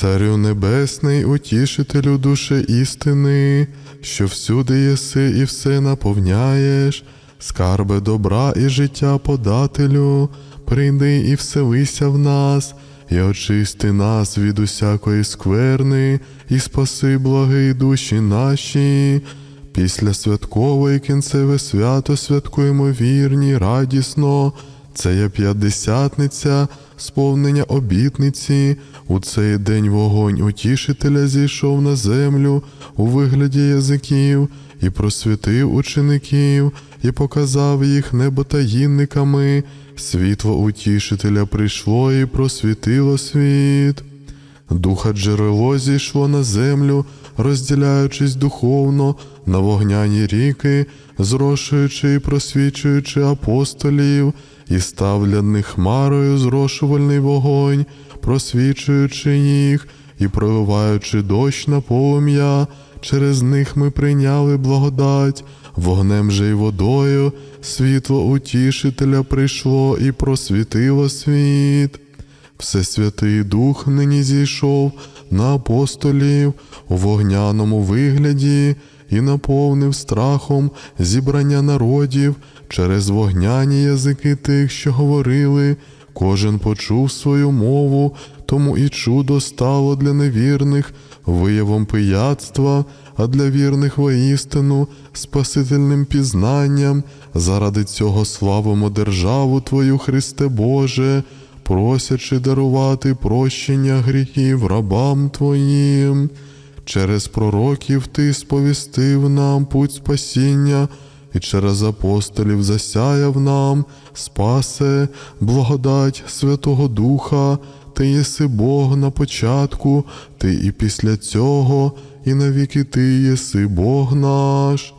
Царю Небесний, утішителю душі істини, що всюди єси і все наповняєш, скарби добра і життя подателю, прийди і вселися в нас, і очисти нас від усякої скверни, і спаси благі душі наші. Після святкової кінцеве свято святкуємо вірні, радісно. Це є п'ятдесятниця, сповнення обітниці. У цей день вогонь утішителя зійшов на землю у вигляді язиків і просвітив учеників, і показав їх неботаїнниками. Світло утішителя прийшло і просвітило світ. Духа джерело зійшло на землю, розділяючись духовно на вогняні ріки, зрошуючи і просвічуючи апостолів, і став для них хмарою зрошувальний вогонь, просвічуючи їх і проливаючи дощ на полум'я. Через них ми прийняли благодать, вогнем же й водою, світло утішителя прийшло і просвітило світ. Всесвятий Дух нині зійшов на апостолів у вогняному вигляді і наповнив страхом зібрання народів через вогняні язики тих, що говорили. Кожен почув свою мову, тому і чудо стало для невірних виявом пияцтва, а для вірних воістину спасительним пізнанням. Заради цього славимо державу Твою, Христе Боже просячи дарувати прощення гріхів рабам Твоїм. Через пророків Ти сповістив нам путь спасіння, і через апостолів засяяв нам, спасе, благодать Святого Духа, Ти єси Бог на початку, Ти і після цього, і навіки Ти єси Бог наш.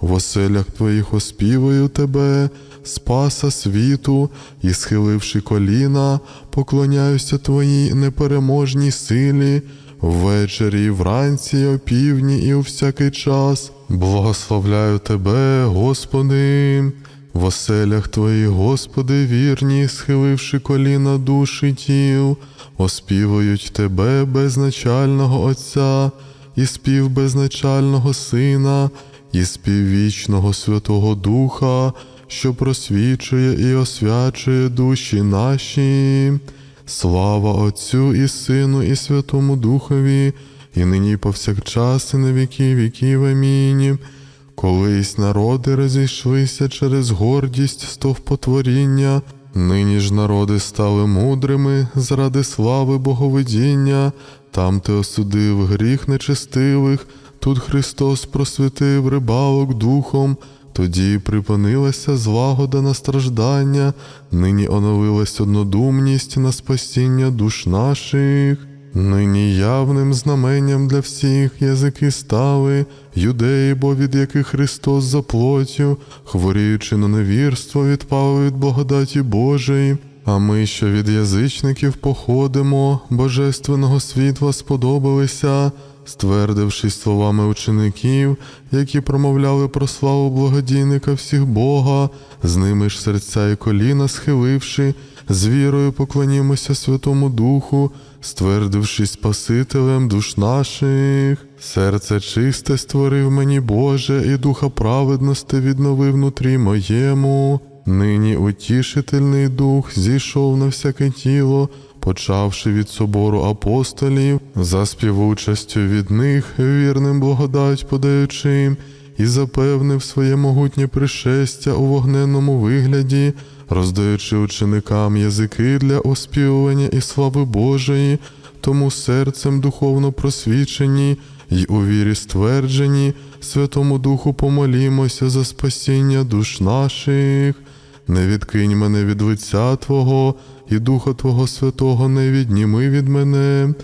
В оселях твоїх оспівую тебе, спаса світу, і, схиливши коліна, поклоняюся твоїй непереможній силі, ввечері вранці, і опівдні, і у всякий час. Благословляю тебе, Господи. В оселях твоїх, Господи, вірні, схиливши коліна душі тіл, оспівують тебе безначального Отця, і спів безначального Сина, і спів вічного Святого Духа, що просвічує і освячує душі наші. Слава Отцю і Сину, і Святому Духові, і нині повсякчас, і на віки віків. Амінь. Колись народи розійшлися через гордість стовпотворіння, нині ж народи стали мудрими заради слави Боговидіння, там ти осудив гріх нечестивих, тут Христос просвітив рибалок духом, тоді припинилася злагода на страждання, нині оновилась однодумність на спасіння душ наших. Нині явним знаменням для всіх язики стали, юдеї, бо від яких Христос за плоттю, хворіючи на невірство, відпали від благодаті Божої. А ми, що від язичників походимо, божественного світла сподобалися, ствердившись словами учеників, які промовляли про славу благодійника всіх Бога, з ними ж серця і коліна схиливши, з вірою поклонімося Святому Духу, ствердивши Спасителем душ наших. Серце чисте створив мені Боже, і духа праведності відновив внутрі моєму. Нині утішительний дух зійшов на всяке тіло, почавши від собору апостолів, за співучастю від них, вірним благодать подаючи, і запевнив своє могутнє пришестя у вогненному вигляді, роздаючи ученикам язики для оспівування і слави Божої, тому серцем духовно просвічені й у вірі стверджені, Святому Духу помолімося за спасіння душ наших. Не відкинь мене від лиця Твого, і Духа Твого Святого не відніми від мене.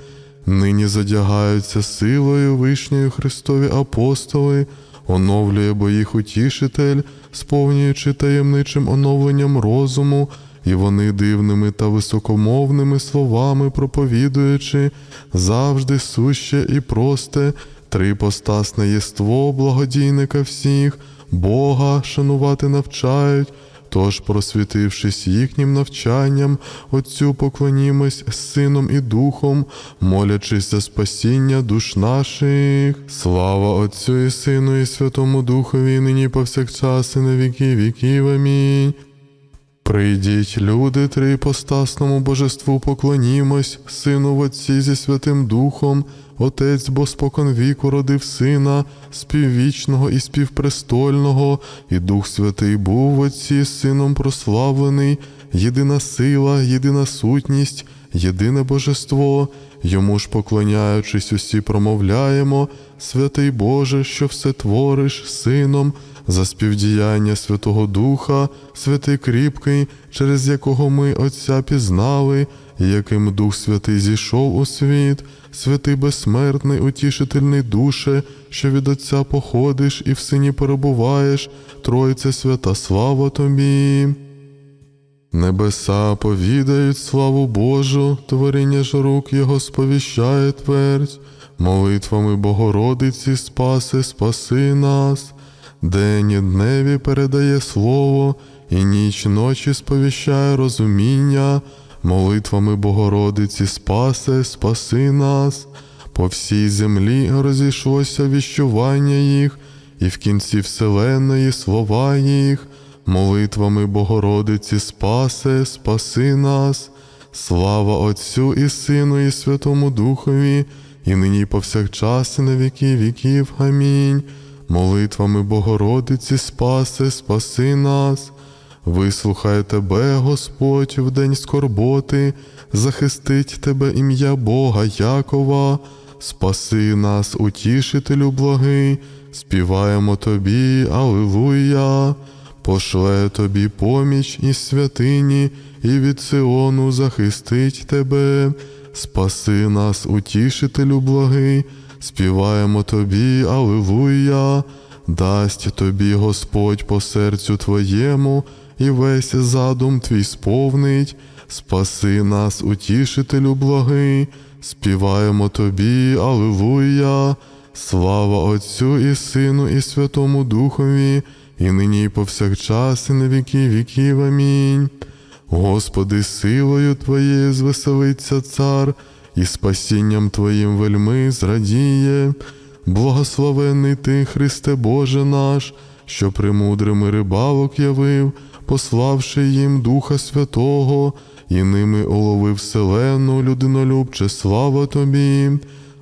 Нині задягаються силою вишньою Христові апостоли, оновлює бо їх утішитель, сповнюючи таємничим оновленням розуму, і вони дивними та високомовними словами проповідуючи, завжди суще і просте, трипостасне єство благодійника всіх, Бога шанувати навчають, Тож, просвітившись їхнім навчанням, Отцю поклонімось Сином і Духом, молячись за спасіння душ наших. Слава Отцю і Сину, і Святому Духові, нині повсякчас, і на віки віків. Амінь. Прийдіть, люди, трипостасному божеству поклонімось, Сину в Отці зі Святим Духом, Отець бо спокон віку родив Сина, співвічного і співпрестольного, і Дух Святий був в Отці Сином прославлений, єдина сила, єдина сутність, єдине божество, йому ж поклоняючись, усі промовляємо, святий Боже, що все твориш Сином, за співдіяння Святого Духа, святий кріпкий, через якого ми Отця пізнали, яким Дух Святий зійшов у світ, святий безсмертний, утішительний душе, що від Отця походиш і в сині перебуваєш, Тройце свята слава тобі. Небеса повідають славу Божу, творіння ж рук Його сповіщає твердь, молитвами Богородиці спаси, спаси нас, день і дневі передає слово, і ніч ночі сповіщає розуміння, молитвами Богородиці спасе, спаси нас, по всій землі розійшлося віщування їх, і в кінці вселенної слова їх молитвами Богородиці спасе, спаси нас, слава Отцю і Сину, і Святому Духові, і нині повсякчас, і на віки віків. Амінь. Молитвами Богородиці спасе, спаси нас. Вислухай тебе, Господь, в день скорботи, захистить тебе ім'я Бога Якова, спаси нас, утішителю благий, співаємо тобі, Алилуя. Пошле тобі поміч із святині, і від Сиону захистить тебе, спаси нас, утішителю благий, співаємо тобі, Алилуя, дасть тобі Господь по серцю твоєму, і весь задум твій сповнить, спаси нас, утішителю благий, співаємо тобі, Алилуя, слава Отцю і Сину, і Святому Духові, і нині і повсякчас, і на віки віків. Амінь. Господи, силою Твоєю звеселиться цар, і спасінням Твоїм вельми зрадіє. Благословений Ти, Христе Боже наш, що премудрими рибалок явив, пославши їм Духа Святого, і ними уловив вселену, людинолюбче, слава Тобі.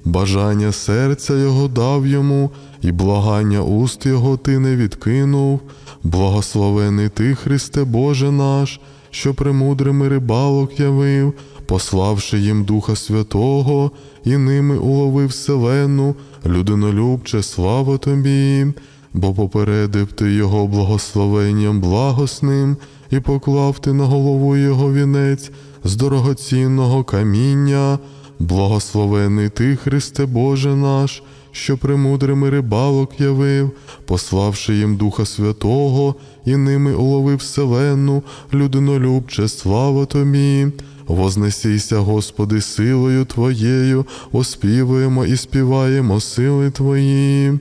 Бажання серця Його дав йому, і благання уст Його ти не відкинув. Благословений ти, Христе Боже наш, що премудрими рибалок явив, пославши їм Духа Святого, і ними уловив вселену, людинолюбче, слава тобі, бо попередив ти його благословенням благосним, і поклав ти на голову його вінець з дорогоцінного каміння. Благословений ти, Христе Боже наш, що премудрими рибалок явив, пославши їм Духа Святого, і ними уловив вселенну, людинолюбче, слава тобі. Вознесися, Господи, силою Твоєю, оспівуємо і співаємо сили Твої.